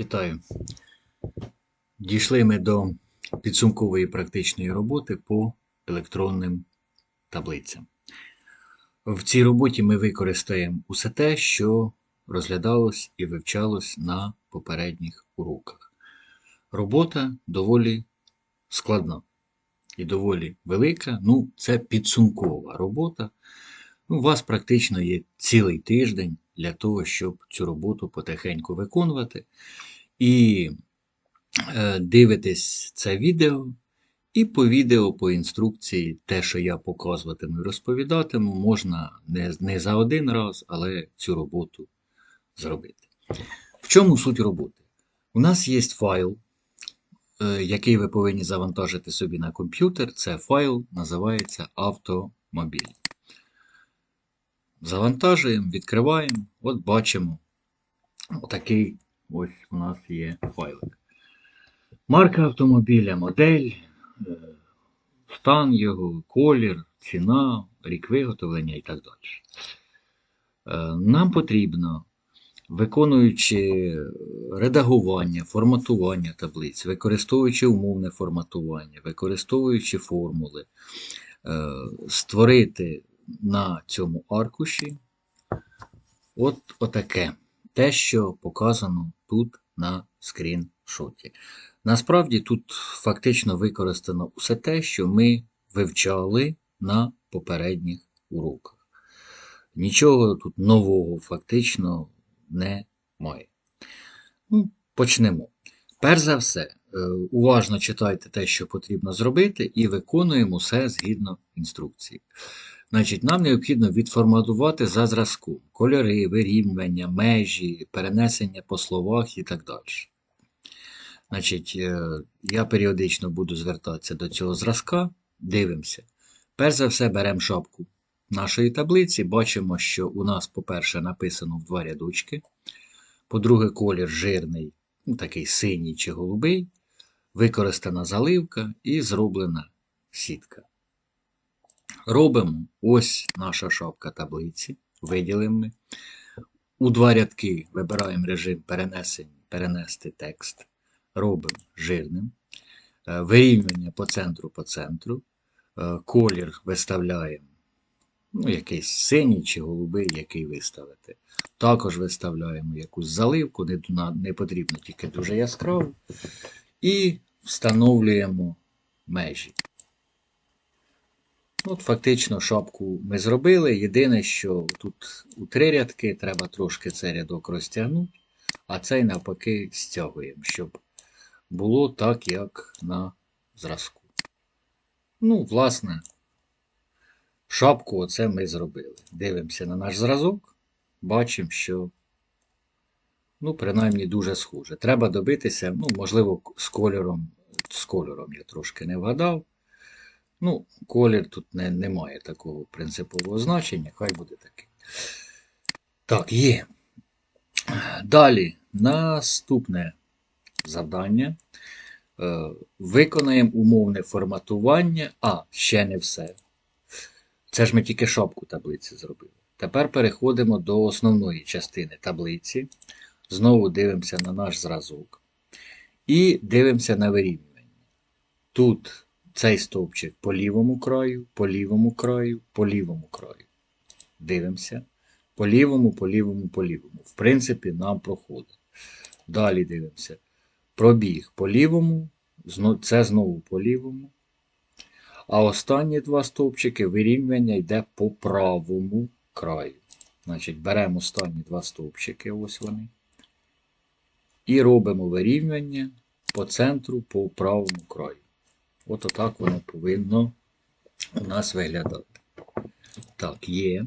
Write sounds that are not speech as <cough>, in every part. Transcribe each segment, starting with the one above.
Вітаю. Дійшли ми до підсумкової практичної роботи по електронним таблицям. В цій роботі ми використаємо усе те, що розглядалось і вивчалось на попередніх уроках. Робота доволі складна і доволі велика. Ну, це підсумкова робота. У вас практично є цілий тиждень для того, щоб цю роботу потихеньку виконувати. І е, дивитесь це відео, і по відео, по інструкції, те, що я показуватиму і розповідатиму, можна не, не за один раз, але цю роботу зробити. В чому суть роботи? У нас є файл, е, який ви повинні завантажити собі на комп'ютер. Це файл називається автомобіль. Завантажуємо, відкриваємо, от бачимо отакий ось у нас є файлик. Марка автомобіля, модель, е, стан його, колір, ціна, рік виготовлення і так далі. Е, Нам потрібно, виконуючи редагування, форматування таблиць, використовуючи умовне форматування, використовуючи формули, е, створити на цьому аркуші от отаке. Те, що показано тут на скріншоті. Насправді тут фактично використано все те, що ми вивчали на попередніх уроках. Нічого тут нового фактично немає. Ну, Почнемо. Перш за все, е, уважно читайте те, що потрібно зробити, і виконуємо все згідно інструкції. Значить, Нам необхідно відформатувати за зразку кольори, вирівнювання, межі, перенесення по словах і так далі. Значить, е, Я періодично буду звертатися до цього зразка, дивимося. Перш за все, беремо шапку нашої таблиці, бачимо, що у нас, по-перше, написано в два рядочки. По-друге, колір жирний, ну, такий синій чи голубий, використана заливка і зроблена сітка. Робимо ось наша шапка таблиці, виділимо. У два рядки вибираємо режим перенесення, перенести текст. Робимо жирним. Е, Вирівнювання по центру по центру. Е, Колір виставляємо ну, якийсь синій чи голубий, який виставити. Також виставляємо якусь заливку, не, не потрібно тільки дуже яскраво. І встановлюємо межі. От Фактично шапку ми зробили. Єдине, що тут у три рядки треба трошки цей рядок розтягнути, а цей навпаки стягуємо, щоб було так, як на зразку. Ну, власне, шапку оце ми зробили. Дивимося на наш зразок, бачимо, що, ну, принаймні, дуже схоже. Треба добитися, ну, можливо, з кольором, з кольором я трошки не вгадав. Ну, колір тут не, не такого принципового значення, хай буде такий. Так, є. Далі, наступне завдання. Е, Виконаємо умовне форматування. А, ще не все. Це ж ми тільки шапку таблиці зробили. Тепер переходимо до основної частини таблиці. Знову дивимося на наш зразок. І дивимося на вирівнювання. Тут цей стовпчик по лівому краю, по лівому краю, по лівому краю. Дивимося. По лівому, по лівому, по лівому. В принципі, нам проходить. Далі дивимося. Пробіг по лівому, це знову по лівому. А останні два стовпчики вирівнювання йде по правому краю. Значить, беремо останні два стовпчики, ось вони. І робимо вирівнювання по центру по правому краю. От отак воно повинно у нас виглядати. Так, є.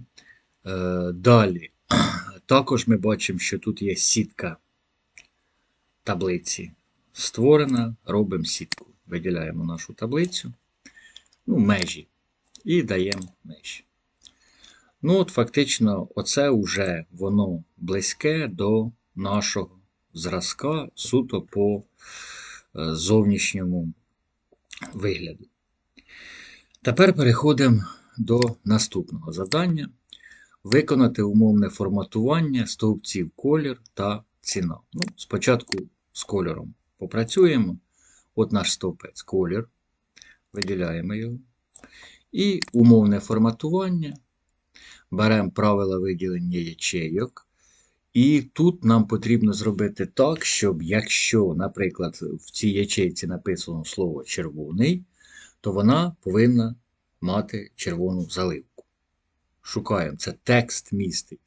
Е, Далі. <clears throat> Також ми бачимо, що тут є сітка таблиці. Створена, робимо сітку. Виділяємо нашу таблицю, ну, межі. І даємо межі. Ну, от Фактично, оце вже воно близьке до нашого зразка суто по е, зовнішньому вигляду. Тепер переходимо до наступного завдання. Виконати умовне форматування стовпців колір та ціна. Ну, Спочатку з кольором попрацюємо. От наш стовпець колір. Виділяємо його. І умовне форматування. Беремо правила виділення ячейок. І тут нам потрібно зробити так, щоб якщо, наприклад, в цій ячейці написано слово червоний, то вона повинна мати червону заливку. Шукаємо, це текст містить.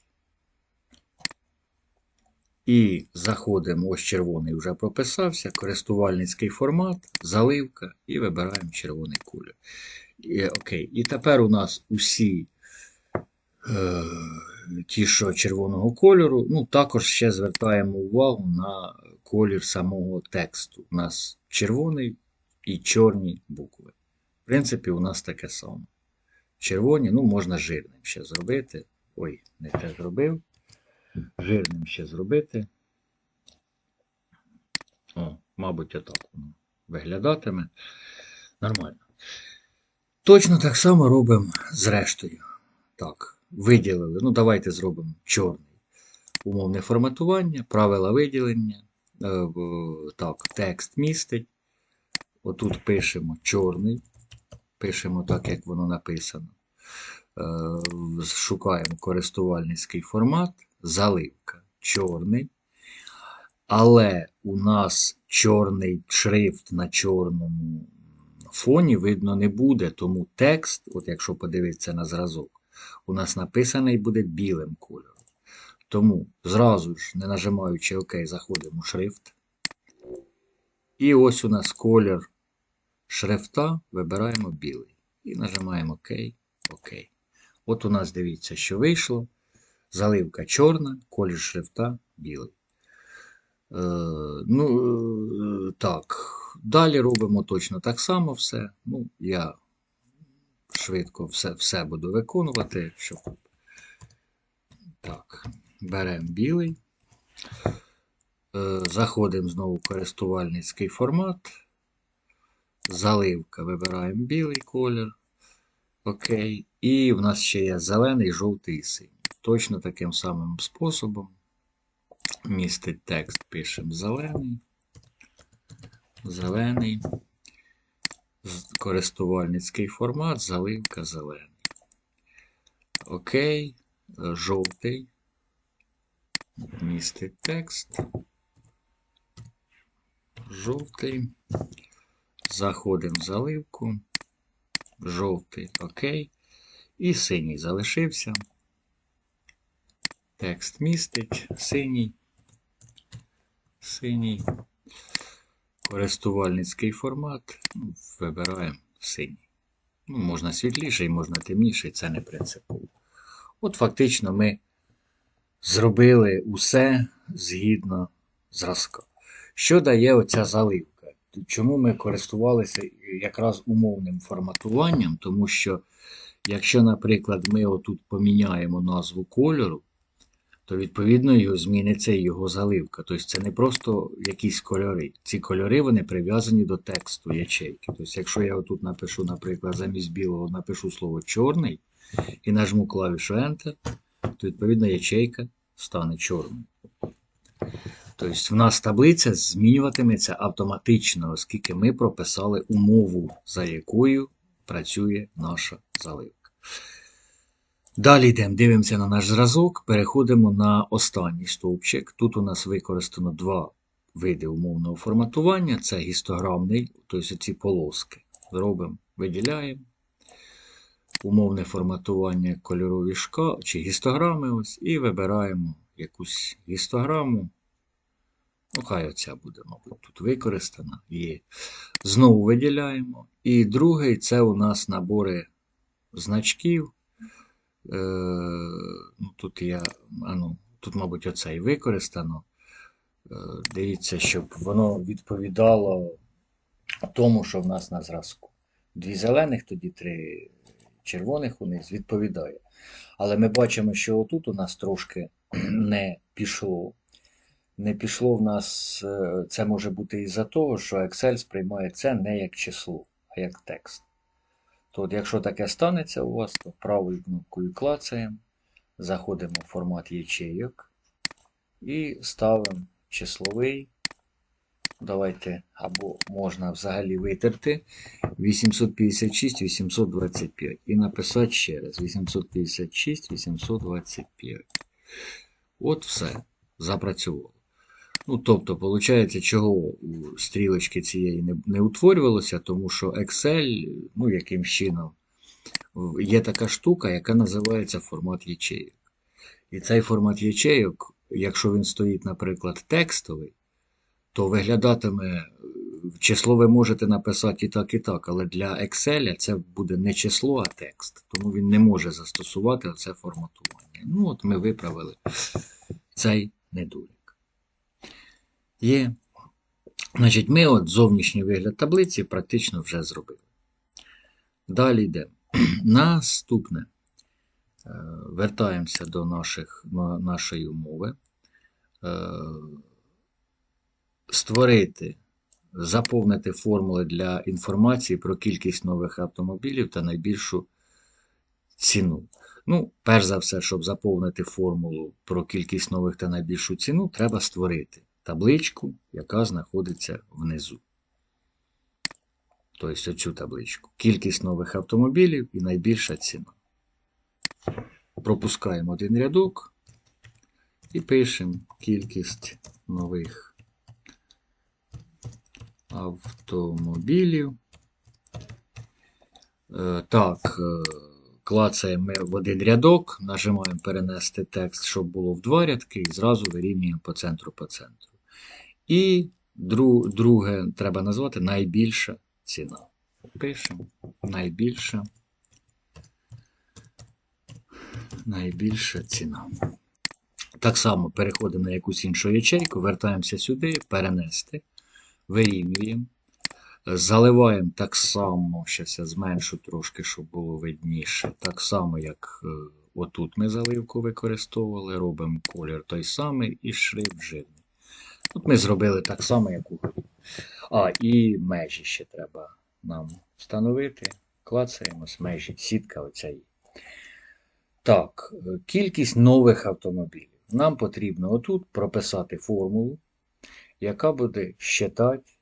І заходимо, ось червоний вже прописався, користувальницький формат, заливка, і вибираємо червоний колір. І, окей. І тепер у нас усі е, ті, що червоного кольору, ну, також ще звертаємо увагу на колір самого тексту. У нас червоний і чорні букви. В принципі, у нас таке саме. Червоні, ну, можна жирним ще зробити. Ой, не те зробив. Жирним ще зробити. О, мабуть, отак воно виглядатиме. Нормально. Точно так само робимо з рештою. Так, виділили. Ну, давайте зробимо чорний. Умовне форматування, правила виділення. Е, Так, текст містить. Отут пишемо чорний. Пишемо так, як воно написано. Е, Шукаємо користувальницький формат, заливка чорний. Але у нас чорний шрифт на чорному фоні видно не буде, тому текст, от якщо подивитися на зразок, у нас написаний буде білим кольором. Тому зразу ж, не нажимаючи ОК, заходимо у шрифт. І ось у нас колір шрифта, вибираємо білий. І нажимаємо ОК, ОК. От у нас дивіться, що вийшло. Заливка чорна, колір шрифта білий. Е, ну, е, так. Далі робимо точно так само все. Ну, я швидко все, все буду виконувати, щоб. Так, беремо білий. Е, заходимо знову в користувальницький формат. Заливка. Вибираємо білий колір. Окей. І в нас ще є зелений, жовтий і синій. Точно таким самим способом. Містить текст, пишемо зелений. Зелений. Користувальницький формат, заливка зелений. Окей. Жовтий. Містить текст. Жовтий. Заходимо в заливку. Жовтий. Окей. І синій залишився. Текст містить. Синій. Синій. Користувальницький формат. Ну, Вибираємо синій. Ну, можна світліший, можна темніший, це не принципово. От фактично ми зробили усе згідно зразка. Що дає оця заливка? Чому ми користувалися якраз умовним форматуванням? Тому що, якщо, наприклад, ми отут поміняємо назву кольору, то відповідно зміниться і його заливка. Тобто це не просто якісь кольори. Ці кольори вони прив'язані до тексту ячейки. Тобто, якщо я отут напишу, наприклад, замість білого напишу слово чорний і нажму клавішу Enter, то відповідно ячейка стане чорною. Тобто в нас таблиця змінюватиметься автоматично, оскільки ми прописали умову, за якою працює наша заливка. Далі йдемо, дивимося на наш зразок, переходимо на останній стовпчик. Тут у нас використано два види умовного форматування. Це гістограмний, тобто ці полоски. Зробимо, виділяємо. Умовне форматування кольорові шка чи гістограми ось, і вибираємо якусь гістограму. Ну, хай оця буде, мабуть, тут використана. Є. Знову виділяємо. І другий це у нас набори значків. Е, ну, тут я, а ну, тут, мабуть, оцей використано. Е, дивіться, щоб воно відповідало тому, що в нас на зразку. Дві зелених, тоді три червоних униз відповідає. Але ми бачимо, що отут у нас трошки <clears throat> не пішло. Не пішло в нас, е, це може бути із-за того, що Excel сприймає це не як число, а як текст. То от якщо таке станеться у вас, то правою кнопкою клацаємо, заходимо в формат ячейок і ставимо числовий давайте, або можна взагалі витерти 856, 825 і написати ще раз 856, 825. От все. Запрацювало. Ну, тобто, виходить, чого у стрілочки цієї не, не утворювалося, тому що Excel, ну, яким чином, є така штука, яка називається формат ячейок. І цей формат ячейок, якщо він стоїть, наприклад, текстовий, то виглядатиме число ви можете написати і так, і так, але для Excel це буде не число, а текст. Тому він не може застосувати це форматування. Ну, от ми виправили цей недолік. Є. Значить, ми от зовнішній вигляд таблиці практично вже зробили. Далі йдемо. <clears throat> Наступне. Е, вертаємося до наших, нашої умови. Е, створити, заповнити формули для інформації про кількість нових автомобілів та найбільшу ціну. Ну, перш за все, щоб заповнити формулу про кількість нових та найбільшу ціну, треба створити табличку, яка знаходиться внизу. Тобто оцю табличку. Кількість нових автомобілів і найбільша ціна. Пропускаємо один рядок і пишемо кількість нових автомобілів. Е, так, е, клацаємо в один рядок, нажимаємо перенести текст, щоб було в два рядки, і зразу вирівнюємо по центру по центру. І друге треба назвати найбільша ціна. Пишемо найбільша. Найбільша ціна. Так само переходимо на якусь іншу ячейку, вертаємося сюди, перенести, вирівнюємо. Заливаємо так само, зараз я зменшу трошки, щоб було видніше. Так само, як е, отут ми заливку використовували, робимо колір той самий і шрифт жирний. Тут ми зробили так само, як у горі. А, і межі ще треба нам встановити. Клацаємо з межі, сітка оця є. Так, е, кількість нових автомобілів. Нам потрібно отут прописати формулу, яка буде щитати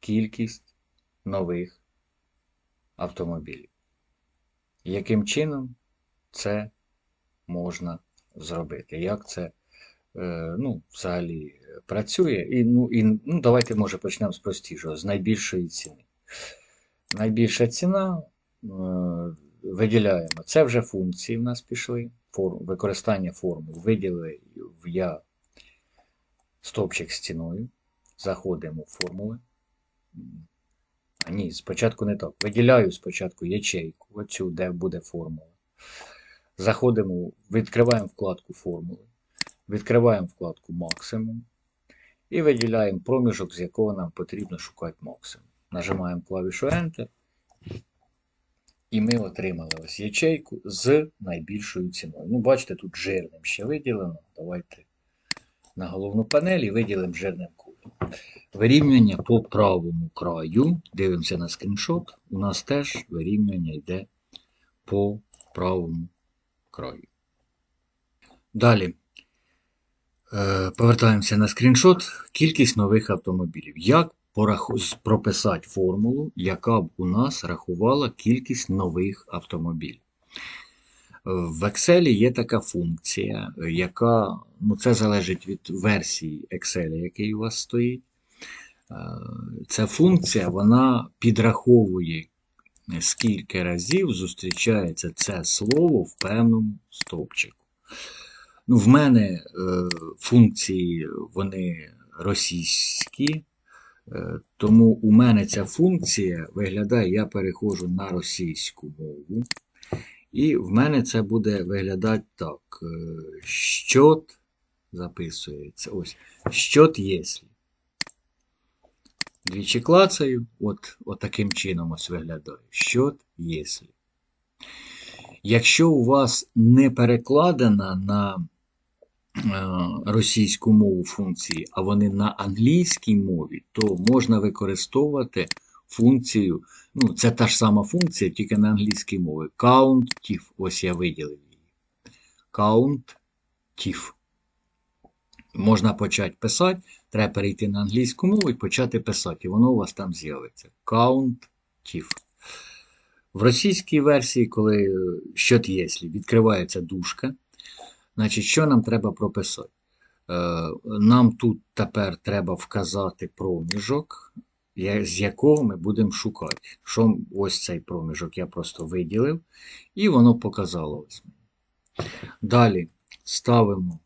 кількість нових автомобілів. Яким чином це можна зробити? Як це ну, взагалі працює? І, ну, і, ну, Давайте, може, почнемо з простішого, з найбільшої ціни. Найбільша ціна е, виділяємо. Це вже функції в нас пішли. Форм, використання формул. Виділили в я стовпчик з ціною. Заходимо в формули. А ні, спочатку не так. Виділяю спочатку ячейку, оцю, де буде формула. Заходимо, відкриваємо вкладку формули. Відкриваємо вкладку максимум. І виділяємо проміжок, з якого нам потрібно шукати максимум. Нажимаємо клавішу Enter. І ми отримали ось ячейку з найбільшою ціною. Ну, бачите, тут жирним ще виділено. Давайте на головну панель і виділимо жирним кольором. Вирівнювання по правому краю. Дивимося на скріншот. У нас теж вирівнювання йде по правому краю. Далі. Е, повертаємося на скріншот. Кількість нових автомобілів. Як прописати формулу, яка б у нас рахувала кількість нових автомобілів? В Excel є така функція, яка, ну це залежить від версії Excel, який у вас стоїть. Е, ця функція вона підраховує, скільки разів зустрічається це слово в певному стовпчику. Ну, В мене е, функції вони російські, е, тому у мене ця функція виглядає, я переходжу на російську мову. І в мене це буде виглядати так. Щот записується. Ось. Щот єслі. Двічі клацаю, от, от таким чином ось виглядає. Що єслі. Якщо у вас не перекладена на е, російську мову функції, а вони на англійській мові, то можна використовувати функцію, ну, це та ж сама функція, тільки на англійській мові. Count TIFF. Ось я виділив її. Count можна почати писати, треба перейти на англійську мову і почати писати, і воно у вас там з'явиться. Countif. В російській версії, коли е, що якщо відкривається дужка, значить, що нам треба прописати? Е, Нам тут тепер треба вказати проміжок, з якого ми будемо шукати. Що ось цей проміжок я просто виділив, і воно показало ось. Далі ставимо,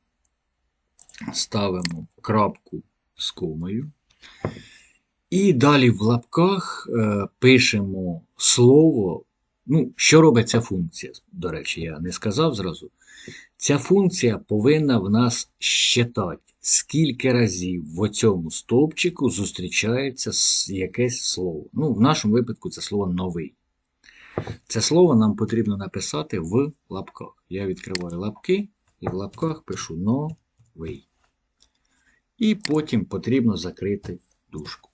ставимо крапку з комою. І далі в лапках е, пишемо слово. Ну, що робить ця функція? До речі, я не сказав зразу. Ця функція повинна в нас щитати, скільки разів в цьому стовпчику зустрічається якесь слово. Ну, в нашому випадку це слово новий. Це слово нам потрібно написати в лапках. Я відкриваю лапки і в лапках пишу новий. І потім потрібно закрити дужку.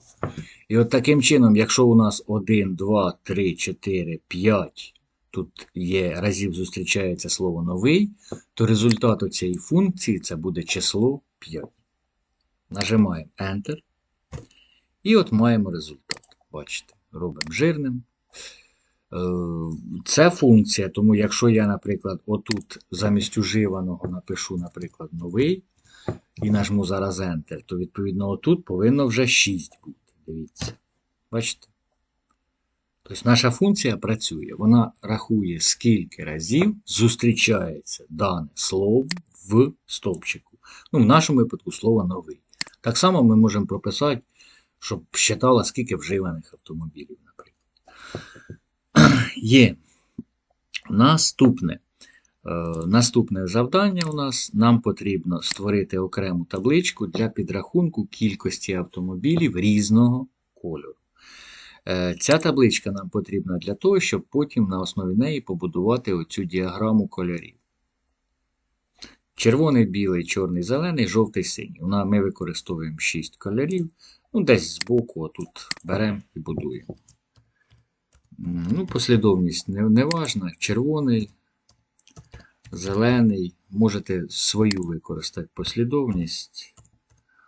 І от таким чином, якщо у нас 1, 2, 3, 4, 5 тут є разів зустрічається слово новий, то результат цієї функції це буде число 5. Нажимаємо Enter. І от маємо результат. Бачите, робимо жирним. Е, Це функція, тому якщо я, наприклад, отут замість уживаного напишу, наприклад, новий і нажму зараз Enter, то відповідно отут повинно вже 6 бути. Дивіться. Бачите? Тобто наша функція працює. Вона рахує, скільки разів зустрічається дане слово в стовпчику. Ну, в нашому випадку слово новий. Так само ми можемо прописати, щоб считала, скільки вживаних автомобілів, наприклад. <clears throat> Є. Наступне. Е, Наступне завдання у нас нам потрібно створити окрему табличку для підрахунку кількості автомобілів різного кольору. Е, Ця табличка нам потрібна для того, щоб потім на основі неї побудувати оцю діаграму кольорів. Червоний, білий, чорний, зелений, жовтий, синій. Ми використовуємо 6 кольорів. Ну, десь збоку, отут беремо і будуємо. Ну, послідовність не, не важна. Червоний, зелений. Можете свою використати послідовність.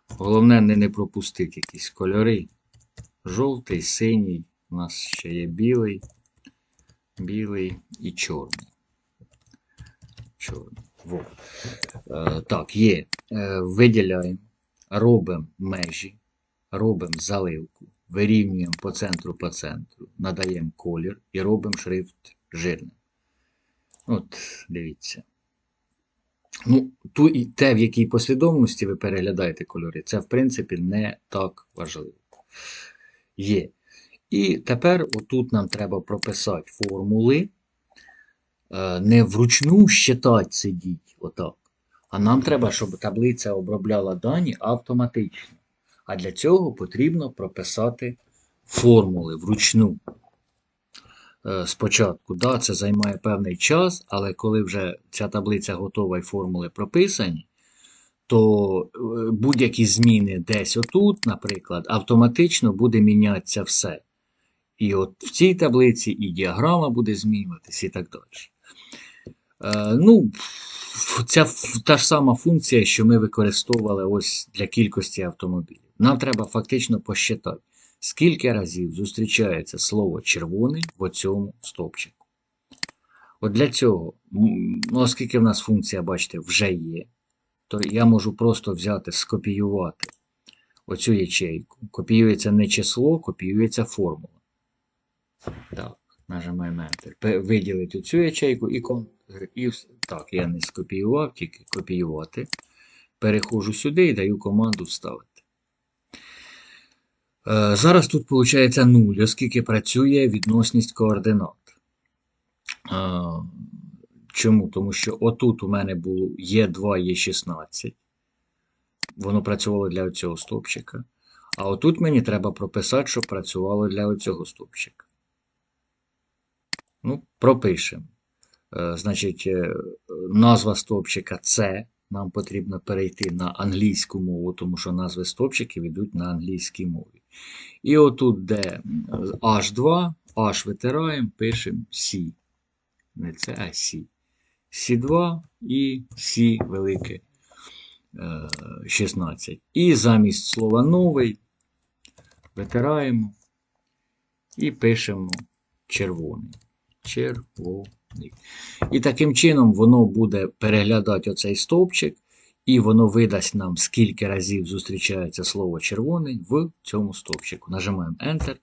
Головне не, пропустити якісь кольори. Жовтий, синій. У нас ще є білий, білий і чорний. Чорний. Во. Е, так, є. Е, виділяємо, робимо межі, робимо заливку, вирівнюємо по центру по центру, надаємо колір і робимо шрифт жирним. От, дивіться. Ну, ту, і те, в якій послідовності ви переглядаєте кольори, це, в принципі, не так важливо. Є. І тепер отут нам треба прописати формули. Е, Не вручну щитати сидіть, отак. А нам треба, щоб таблиця обробляла дані автоматично. А для цього потрібно прописати формули вручну. Е, Спочатку, да, це займає певний час, але коли вже ця таблиця готова і формули прописані, то е, будь-які зміни десь отут, наприклад, автоматично буде мінятися все. І от в цій таблиці і діаграма буде змінюватись, і так далі. Е, ну, ця та ж сама функція, що ми використовували ось для кількості автомобілів. Нам треба фактично посчитати, скільки разів зустрічається слово червоний в цьому стовпчику. От для цього, ну, оскільки в нас функція, бачите, вже є, то я можу просто взяти, скопіювати оцю ячейку. Копіюється не число, копіюється формула. Так, нажимаємо Enter. Виділити цю ячейку і, і так, я не скопіював, тільки копіювати. Переходжу сюди і даю команду вставити. Е, Зараз тут виходить 0, оскільки працює відносність координат. Е, Чому? Тому що отут у мене було Є2, Є16. Воно працювало для цього стовпчика. А отут мені треба прописати, щоб працювало для цього стовпчика. Ну, пропишемо. Е, Значить, назва стовпчика С. Нам потрібно перейти на англійську мову, тому що назви стовпчиків йдуть на англійській мові. І отут, де H2, H витираємо, пишемо C. Не це, а C. C2 і C велике. е, 16. І замість слова новий витираємо і пишемо червоний. Червоний. І таким чином воно буде переглядати оцей стовпчик, і воно видасть нам, скільки разів зустрічається слово червоний в цьому стовпчику. Нажимаємо Enter.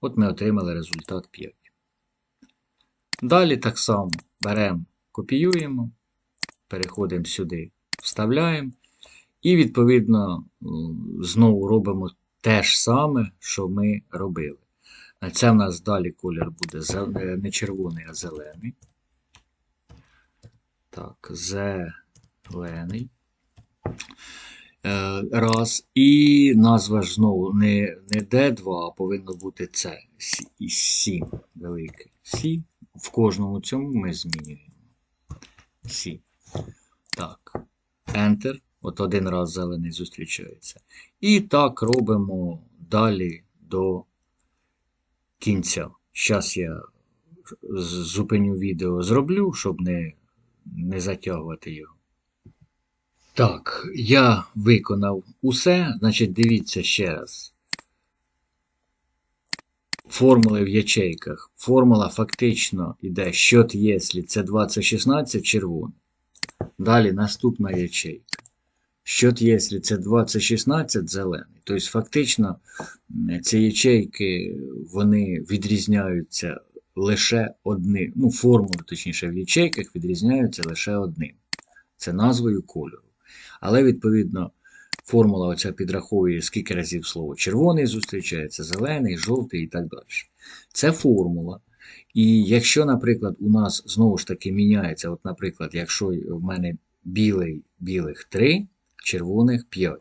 От ми отримали результат 5. Далі так само беремо, копіюємо, переходимо сюди, вставляємо. І, відповідно, знову робимо те ж саме, що ми робили. Це в нас далі колір буде е, не червоний, а зелений. Так, зелений. Е, Раз. І назва ж знову не, не D2, а повинно бути C. І 7 велике. Сі. В кожному цьому ми змінюємо. Сі. Так. Enter. От один раз зелений зустрічається. І так робимо далі до кінця. Зараз я зупиню відео зроблю, щоб не, не затягувати його. Так, я виконав усе. Значить, дивіться ще раз. Формули в ячейках. Формула фактично йде счет, якщо це 2016 червоний. Далі наступна ячейка. Счет, якщо це 2016 зелений. Тобто, фактично, ці ячейки вони відрізняються лише одним. Ну, формули, точніше, в ячейках відрізняються лише одним. Це назвою кольору. Але, відповідно, формула оця підраховує, скільки разів слово червоний зустрічається, зелений, жовтий і так далі. Це формула. І якщо, наприклад, у нас знову ж таки міняється, от, наприклад, якщо в мене білий, білих 3, червоних 5.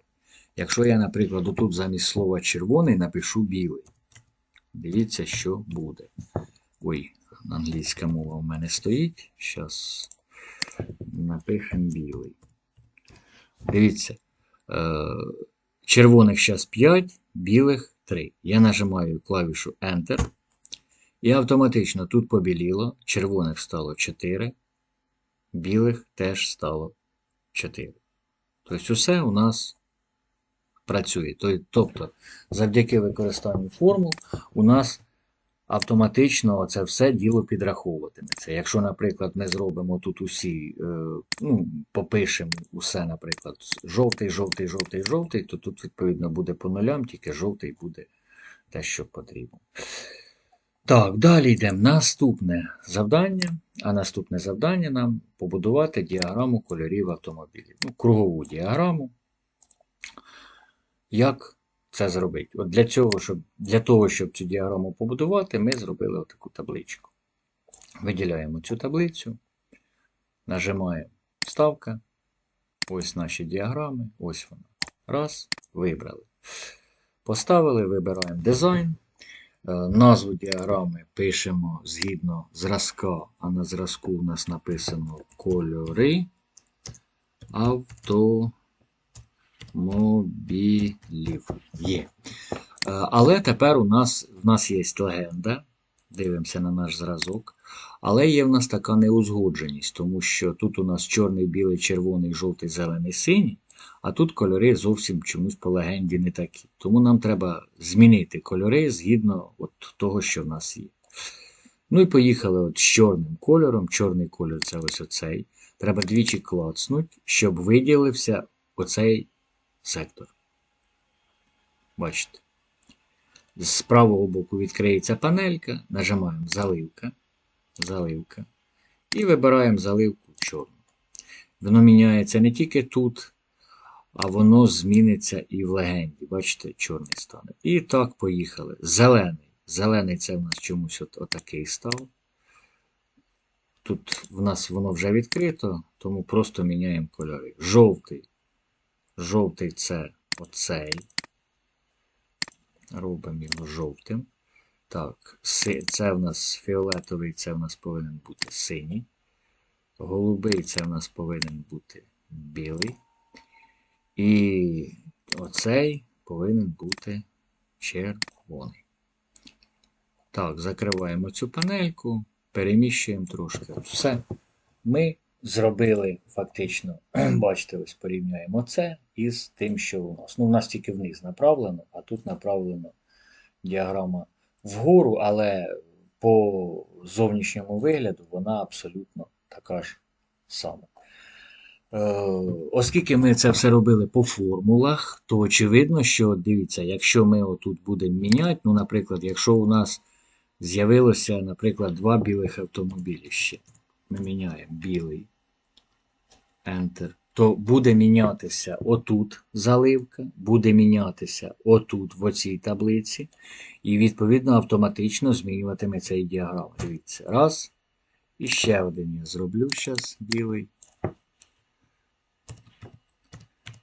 Якщо я, наприклад, отут замість слова червоний напишу білий. Дивіться, що буде. Ой, англійська мова в мене стоїть. Зараз напишемо білий. Дивіться, е, червоних зараз 5, білих 3. Я нажимаю клавішу Enter. І автоматично тут побіліло, червоних стало 4, білих теж стало 4. Тобто усе у нас працює. Тобто, завдяки використанню формул у нас автоматично це все діло підраховуватиметься. Якщо, наприклад, ми зробимо тут усі, е, ну, попишемо усе, наприклад, жовтий, жовтий, жовтий, жовтий, то тут, відповідно, буде по нулям, тільки жовтий буде те, що потрібно. Так, далі йдемо. Наступне завдання. А наступне завдання нам побудувати діаграму кольорів автомобілів. Ну, кругову діаграму. Як це зробити? От для, цього, щоб, для того, щоб цю діаграму побудувати, ми зробили отаку табличку. Виділяємо цю таблицю, нажимаємо Вставка. Ось наші діаграми. Ось вона. Раз, вибрали. Поставили, вибираємо дизайн. Е, Назву діаграми пишемо згідно зразка, а на зразку у нас написано кольори автомобілів. Є. Е, Але тепер у нас, в нас є легенда. Дивимося на наш зразок. Але є в нас така неузгодженість, тому що тут у нас чорний, білий, червоний, жовтий, зелений, синій, а тут кольори зовсім чомусь по легенді не такі. Тому нам треба змінити кольори згідно от того, що в нас є. Ну і поїхали от з чорним кольором. Чорний кольор це ось оцей. Треба двічі клацнути, щоб виділився оцей сектор. Бачите. З правого боку відкриється панелька, нажимаємо заливка, заливка. І вибираємо заливку чорну. Воно міняється не тільки тут, а воно зміниться і в легенді. Бачите, чорний стане. І так, поїхали. Зелений. Зелений це в нас чомусь от, отакий став. Тут в нас воно вже відкрито, тому просто міняємо кольори. Жовтий. Жовтий це оцей. Робимо його жовтим. Так, це в нас фіолетовий, це в нас повинен бути синій. Голубий це в нас повинен бути білий. І оцей повинен бути червоний. Так, закриваємо цю панельку, переміщуємо трошки. Все. Ми зробили фактично, <clears throat> бачите, ось порівняємо це із тим, що у нас. Ну, у нас тільки вниз направлено, а тут направлено діаграма вгору, але по зовнішньому вигляду вона абсолютно така ж сама. Е, Оскільки ми це все робили по формулах, то очевидно, що дивіться, якщо ми отут будемо міняти, ну, наприклад, якщо у нас з'явилося, наприклад, два білих автомобілі ще, ми міняємо білий, Enter, то буде мінятися отут заливка, буде мінятися отут в оцій таблиці, і відповідно автоматично змінюватиметься і діаграма. Дивіться, раз. І ще один я зроблю зараз білий.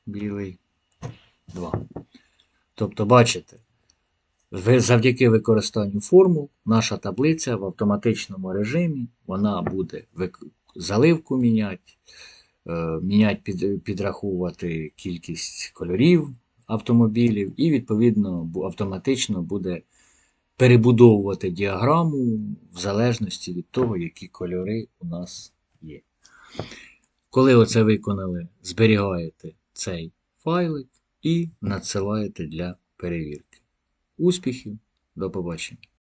Білий. Два. Тобто, бачите, завдяки використанню формул наша таблиця в автоматичному режимі вона буде заливку міняти, міняти під, підраховувати кількість кольорів автомобілів, і, відповідно, автоматично буде перебудовувати діаграму в залежності від того, які кольори у нас є. Коли оце виконали, зберігаєте цей файлик і надсилаєте для перевірки. Успіхів, до побачення!